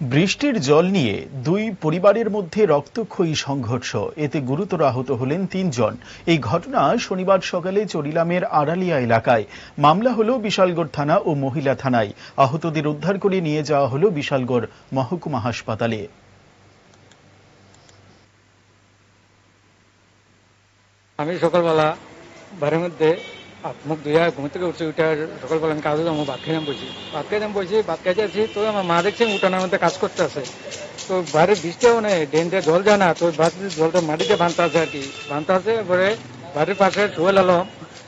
বৃষ্টির জল নিয়ে দুই পরিবারের মধ্যে রক্তক্ষয়ী সংঘর্ষ। এতে গুরুতর আহত হলেন তিনজন। এই ঘটনা শনিবার সকালে চরিলামের আড়ালিয়া এলাকায়। মামলা হলো বিশালগড় থানা ও মহিলা থানায়। আহতদের উদ্ধার করে নিয়ে যাওয়া হলো বিশালগড় মহকুমা হাসপাতালে। আমি সকালবেলা বাড়ির মধ্যে মুখ ঘুম থেকে উঠছি উঠে আর সকালবেলা আমি কাজে যাব ভাত খেয়ে বসি ভাত খেয়ে বসি ভাত খাইতে আছি তো আমার মা দেখছি উঠানের মধ্যে কাজ করতে আছে। তো বাড়ির বৃষ্টিও নেই জল যায় না তো জলটা মাটিতে বানতে আছে আর কি বানতে আছে পরে বাড়ির পাশে শুয়ে লালাম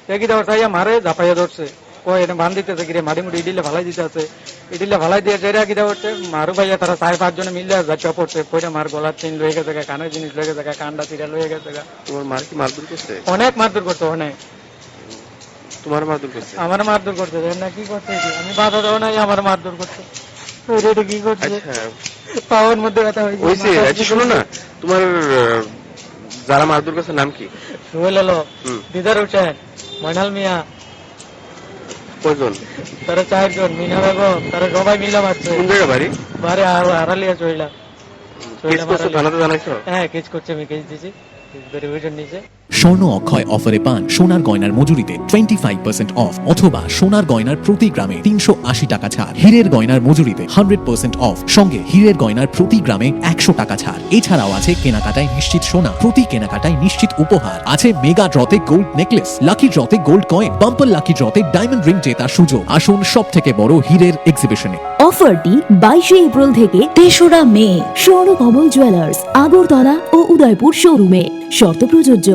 দেখি দেওয়ার চাইয়া মারে ঝাপাইয়া ধরছে কয় এটা বান দিতেছে গিরে মাটি মুটি ইডিলে ভালাই দিতে আছে। ইডিলে ভালাই দিয়ে যেটা কি দেওয়া মারু ভাইয়া তারা চার পাঁচ জনে মিলে যাচ্ছে পড়ছে কইটা মার গলার চেন লয়ে গেছে কানের জিনিস লয়ে গেছে গা, কানটা চিরা লয়ে গেছে তোমার মার কি মারধর করছে অনেক মারধর করছে অনেক। তোমার মারধর করছে? আমার মারধর করছে না কি করছে আমি বাধা দেওয়া নাই আমার মারধর করছে। রেটে কি করছে? আচ্ছা। পাওয়ার মধ্যে ব্যথা হয়েছে হয়েছে আচ্ছা শোনো না তোমার যারা মারধর করছে নাম কি? সোহেল হুম। দিদার হোসেন ময়নাল মিয়া। কয়জন? তারা চারজন মিনা বেগম। তারা সবাই মিলে মারছে। কোন জায়গা বাড়ি? আড়ালিয়া চইলা থানাতে জানাইছো? হ্যাঁ কেস করছে আমি কেস দিছি। স্বর্ণ অক্ষয় অফারে পান সোনার গয়নার মজুরিতে টোয়েন্টি ফাইভ পার্সেন্ট অফ অথবা সোনার গয়নার প্রতি গ্রামে তিনশো আশি টাকা ছাড়। হীরের গয়নার মজুরিতে হান্ড্রেড পার্সেন্ট অফ সঙ্গে হীরের গয়নার প্রতি গ্রামে একশো টাকা ছাড়। এছাড়াও আছে কেনাকাটায় নিশ্চিত সোনা, প্রতি কেনাকাটায় নিশ্চিত উপহার। আছে মেগা ড্রতে গোল্ড নেকলেস লাকি ড্রতে গোল্ড কয়েন বাম্পার লাকি ড্রতে ডায়মন্ড রিং জেতার সুযোগ। আসুন সব থেকে বড় হীরের এক্সিবিশনে অফারটি বাইশে এপ্রিল থেকে তেসরা মে। স্বর্ণকমল জুয়েলার্স আগরতলা ও উদয়পুর শোরুমে শর্ত প্রযোজ্য।